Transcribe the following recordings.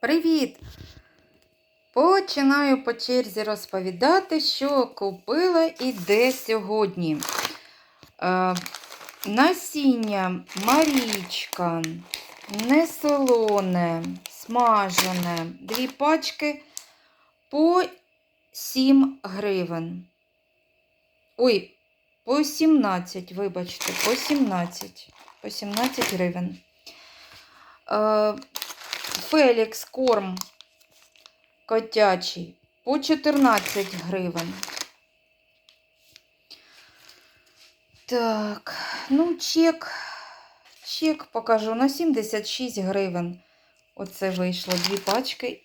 Привіт! Починаю по черзі розповідати, що купила і де сьогодні. Е, насіння Марічка, несолоне, смажене, дві пачки по 7 гривень. Ой, по 17, вибачте, по 17. По 17 гривень. Е, Фелікс корм котячий по 14 гривень. Так, ну, чек. Чек покажу на 76 гривень. Оце вийшло дві пачки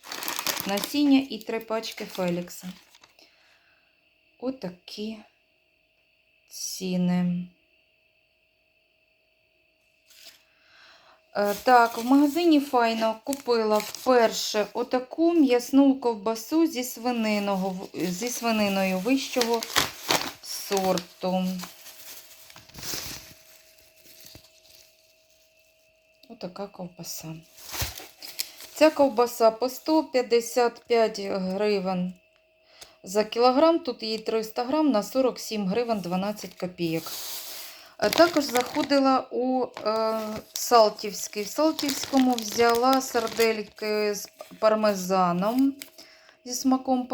насіння і три пачки Фелікса. Отакі ціни. Так, в магазині Файно купила вперше отаку м'ясну ковбасу зі, зі свининою вищого сорту. Отака ковбаса. Ця ковбаса по 155 гривень за кілограм. Тут її 300 грам на 47 гривень 12 копійок. Е, Також заходила у е, Салтівський. В Салтівському взяла сардельки з пармезаном, зі смаком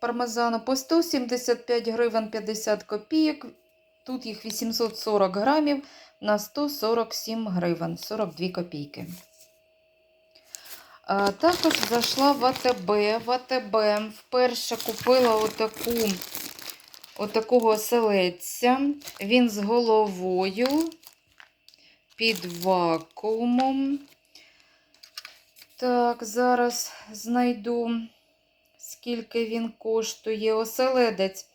пармезану по 175 гривень 50 копійок. Тут їх 840 грамів на 147 гривень 42 копійки. Е, Також зайшла в АТБ. В АТБ вперше купила отаку отакого оселедця. Він з головою під вакуумом. Так, зараз знайду, скільки він коштує. Оселедець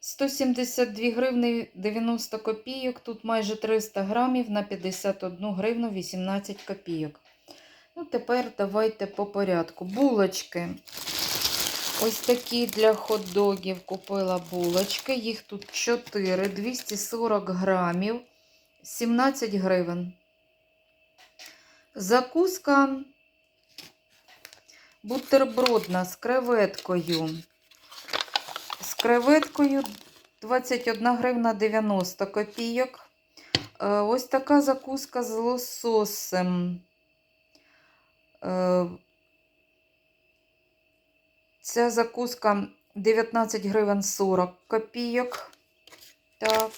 172 гривни 90 копійок. Тут майже 300 грамів на 51 гривну 18 копійок. Ну, тепер давайте по порядку. Булочки. Ось такі для хот-догів купила булочки. Їх тут 4, 240 грамів, 17 гривень. Закуска бутербродна з креветкою. З креветкою 21 гривна 90 копійок. Е, Ось така закуска з лососем. Ця закуска 19 гривень 40 копійок. Так.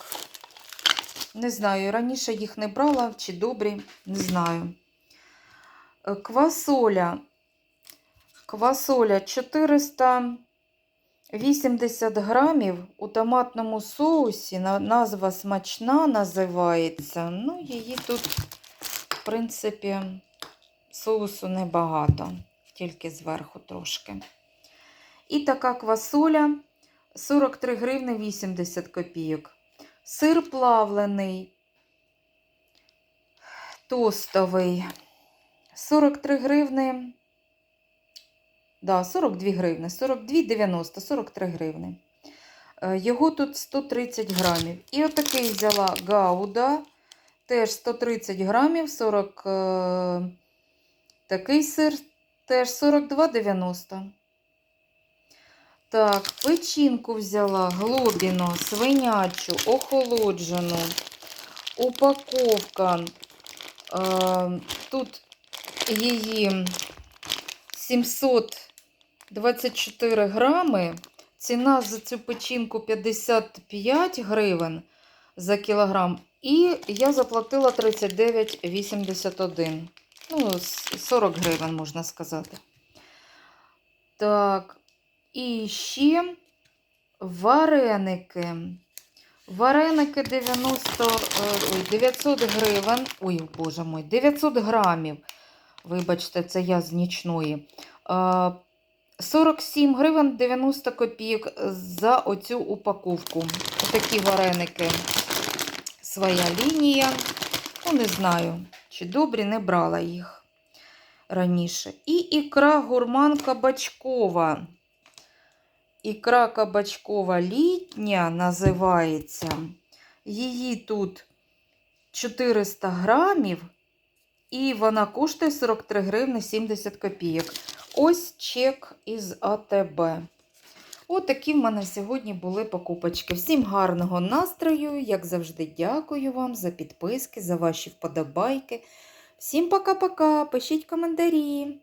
Не знаю, раніше їх не брала, чи добрі, не знаю. Е, Квасоля. Квасоля 480 грамів у томатному соусі. Назва смачна називається. Ну, її тут, в принципі, соусу небагато, тільки зверху трошки. І така квасоля 43 гривни 80 копійок. Сир плавлений, тостовий 43 гривни. Да, 42 гривни, 42,90, 43 гривни. Е, Його тут 130 грамів. І отакий взяла гауда, теж 130 грамів, 40, е, такий сир теж 42,90. Так, печінку взяла глобіну, свинячу, охолоджену. Упаковка. Е, тут її 724 грами. Ціна за цю печінку 55 гривень за кілограм. І я заплатила 39,81. Ну, 40 гривень, можна сказати. Так, і ще вареники. Вареники 90, е, ой, 900 гривень. Ой, боже мой, 900 грамів. Вибачте, це я з нічної. Е, 47 гривень 90 копійок за оцю упаковку. Такі вареники. Своя лінія. Ну, не знаю, чи добрі, не брала їх раніше. І ікра гурман кабачкова. Ікра кабачкова літня називається. Її тут 400 грамів, і вона коштує 43 гривни 70 копійок. ось чек із АТБ. От такі в мене сьогодні були покупочки. Всім гарного настрою, як завжди, дякую вам за підписки, за ваші вподобайки. Всім пока-пока, пишіть коментарі.